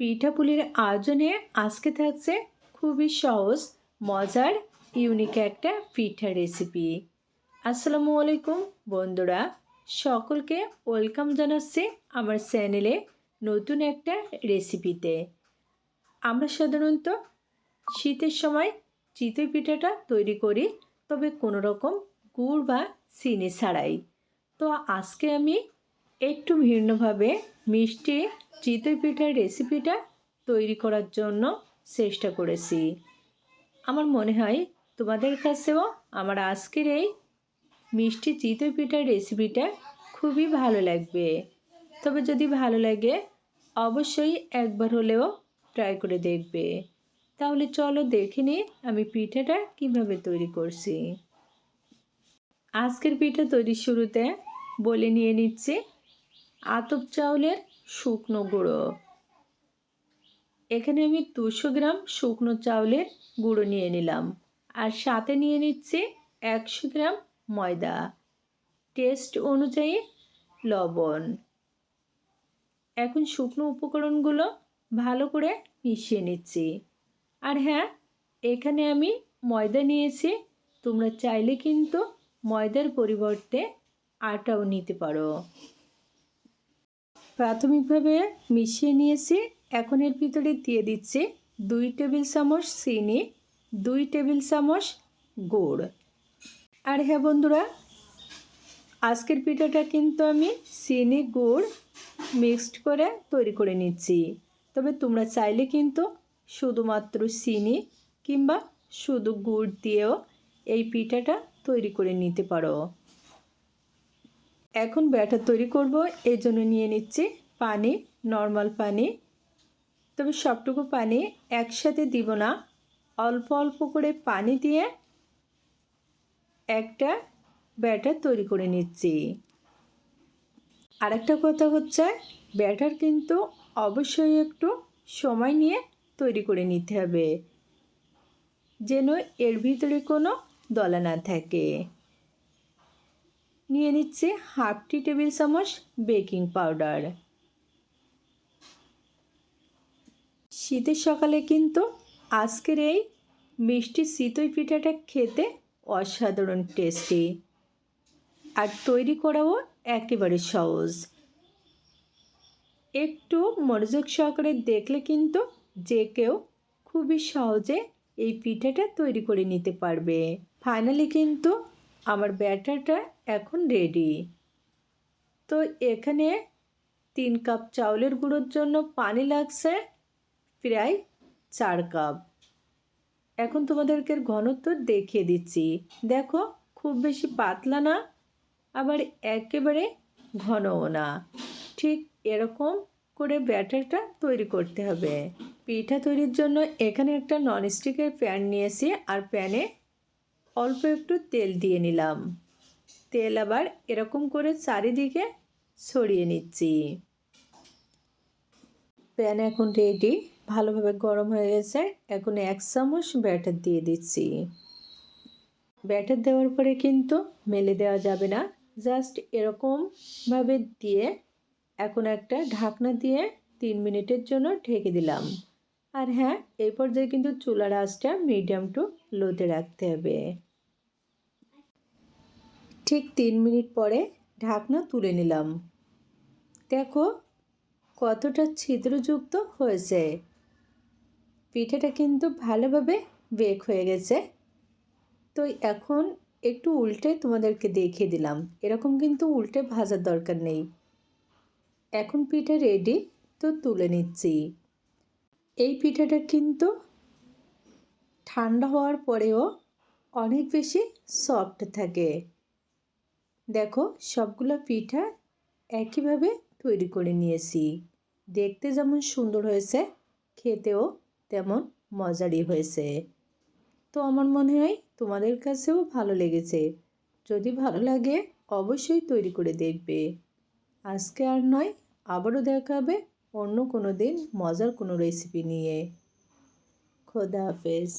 পিঠাপুলির আয়োজনে আজকে থাকছে খুবই সহজ, মজার ইউনিক একটা পিঠা রেসিপি আসসালামু আলাইকুম বন্ধুরা, সকলকে ওয়েলকাম জানাচ্ছি আমার চ্যানেলে নতুন একটা রেসিপিতে আমরা সাধারণত শীতের সময় চিতই পিঠাটা তৈরি করি, তবে কোনো রকম গুড় বা চিনি ছাড়াই। তো আজকে আমি একটু ভিন্নভাবে মিষ্টি চিতই পিঠার রেসিপিটা তৈরি করার জন্য চেষ্টা করেছি। আমার মনে হয় তোমাদের কাছেও আমার আজকের এই মিষ্টি চিতই পিঠার রেসিপিটা খুবই ভালো লাগবে। তবে যদি ভালো লাগে, অবশ্যই একবার হলেও ট্রাই করে দেখবে। তাহলে চলো দেখে নিই আমি পিঠাটা কীভাবে তৈরি করছি। আজকের পিঠা তৈরির শুরুতে বলে নিয়ে নিচ্ছি আতপ চাউলের শুকনো গুঁড়ো। এখানে আমি দুশো গ্রাম শুকনো চাউলের গুঁড়ো নিয়ে নিলাম। আর সাথে নিয়ে নিচ্ছি একশো গ্রাম ময়দা। টেস্ট অনুযায়ী লবণ। এখন শুকনো উপকরণগুলো ভালো করে মিশিয়ে নিচ্ছি। আর হ্যাঁ এখানে আমি ময়দা নিয়েছি। তোমরা চাইলে কিন্তু ময়দার পরিবর্তে আটাও নিতে পারো। প্রাথমিকভাবে মিশিয়ে নিয়েছি। এখন এর ভিতরে দিয়ে দিচ্ছি দুই টেবিল চামচ চিনি, দুই টেবিল চামচ গুড়। আর হ্যাঁ বন্ধুরা, আজকের পিঠাটা কিন্তু আমি চিনি, গুড় মিক্সড করে তৈরি করে নিচ্ছি। তবে তোমরা চাইলে কিন্তু শুধুমাত্র চিনি কিংবা শুধু গুড় দিয়েও এই পিঠাটা তৈরি করে নিতে পারো। এখন ব্যাটার তৈরি করব এই জন্য নিয়ে নিচ্ছি পানি নর্মাল পানি। তবে সবটুকু পানি একসাথে দিব না। অল্প অল্প করে পানি দিয়ে একটা ব্যাটার তৈরি করে নিচ্ছি। আরেকটা কথা হচ্ছে, ব্যাটার কিন্তু অবশ্যই একটু সময় নিয়ে তৈরি করে নিতে হবে, যেন এর ভিতরে কোনো দলা না থাকে। নিয়ে নিচ্ছে হাফ টি টেবিল চামচ বেকিং পাউডার। শীতের সকালে কিন্তু আজকের এই মিষ্টি চিতই পিঠাটা খেতে অসাধারণ টেস্টি আর তৈরি করাও একেবারে সহজ। একটু মনোযোগ সহকারে দেখলে কিন্তু যে কেউ খুবই সহজে এই পিঠাটা তৈরি করে নিতে পারবে। ফাইনালি কিন্তু আমার ব্যাটারটা এখন রেডি তো এখানে তিন কাপ চাউলের গুঁড়োর জন্য পানি লাগছে, প্রায় চার কাপ এখন তোমাদেরকে ঘনত্ব দেখিয়ে দিচ্ছি। দেখো, খুব বেশি পাতলা না, আবার একেবারে ঘনও না। ঠিক এরকম করে ব্যাটারটা তৈরি করতে হবে। পিঠা তৈরির জন্য এখানে একটা ননস্টিকের প্যান নিয়েছি, আর প্যানে অল্প একটু তেল দিয়ে নিলাম। তেল আবার এরকম করে চারিদিকে ছড়িয়ে নিচ্ছি। প্যান এখন রেডি ভালোভাবে গরম হয়ে গেছে। এখন এক চামচ ব্যাটার দিয়ে দিচ্ছি। ব্যাটার দেওয়ার পরে কিন্তু মেলে দেওয়া যাবে না। জাস্ট এরকমভাবে দিয়ে এখন একটা ঢাকনা দিয়ে তিন মিনিটের জন্য ঢেকে দিলাম। আর হ্যাঁ এই পর্যায়ে কিন্তু চুলার আঁচটা মিডিয়াম টু লোতে রাখতে হবে। ঠিক তিন মিনিট পরে ঢাকনা তুলে নিলাম। দেখো কতটা ছিদ্রযুক্ত হয়েছে। পিঠাটা কিন্তু ভালোভাবে বেক হয়ে গেছে। তো এখন একটু উল্টে তোমাদেরকে দেখিয়ে দিলাম। এরকম কিন্তু উল্টে ভাজার দরকার নেই। এখন পিঠা রেডি তো তুলে নিচ্ছি। এই পিঠাটা কিন্তু ঠান্ডা হওয়ার পরেও অনেক বেশি সফট থাকে। দেখো, সবগুলো পিঠা একইভাবে তৈরি করে নিয়েছি। দেখতে যেমন সুন্দর হয়েছে, খেতেও তেমন মজারই হয়েছে। তো আমার মনে হয় তোমাদের কাছেও ভালো লেগেছে। যদি ভালো লাগে, অবশ্যই তৈরি করে দেখবে। আজকে আর নয়, আবারও দেখা হবে অন্য কোনো দিন মজার কোনো রেসিপি নিয়ে। খোদা হাফেজ।